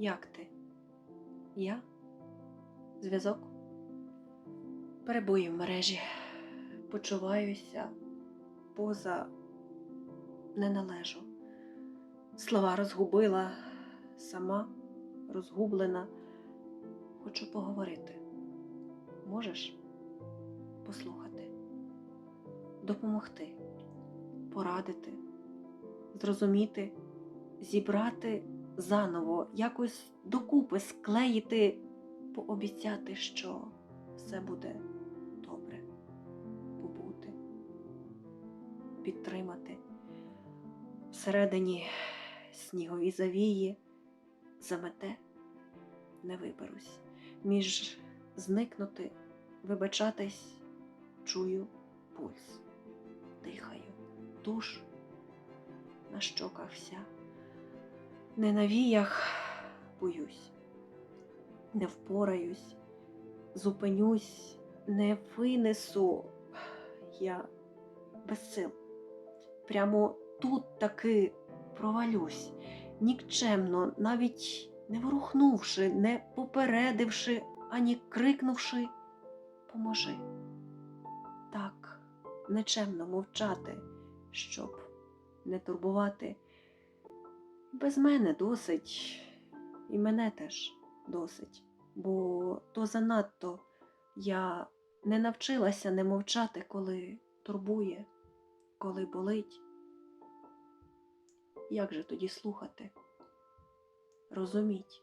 Як ти? Я? Зв'язок? Перебої в мережі. Почуваюся поза не належу. Слова розгубила, сама розгублена. Хочу поговорити. Можеш послухати, допомогти, порадити, зрозуміти, зібрати заново, якось докупи склеїти, пообіцяти, що все буде добре, побути, підтримати. Всередині снігові завії замете, не виберусь. Між зникнути, вибачатись, чую пульс, дихаю, душ на щоках вся. Не на віях боюсь, не впораюсь, зупинюсь, не винесу. Я без сил. Прямо тут таки провалюсь, нікчемно, навіть не ворухнувши, не попередивши, ані крикнувши Поможи. Так, нечемно мовчати, щоб не турбувати. Без мене досить, і мене теж досить, бо то занадто я не навчилася не мовчати, коли турбує, коли болить. Як же тоді слухати? Розуміть,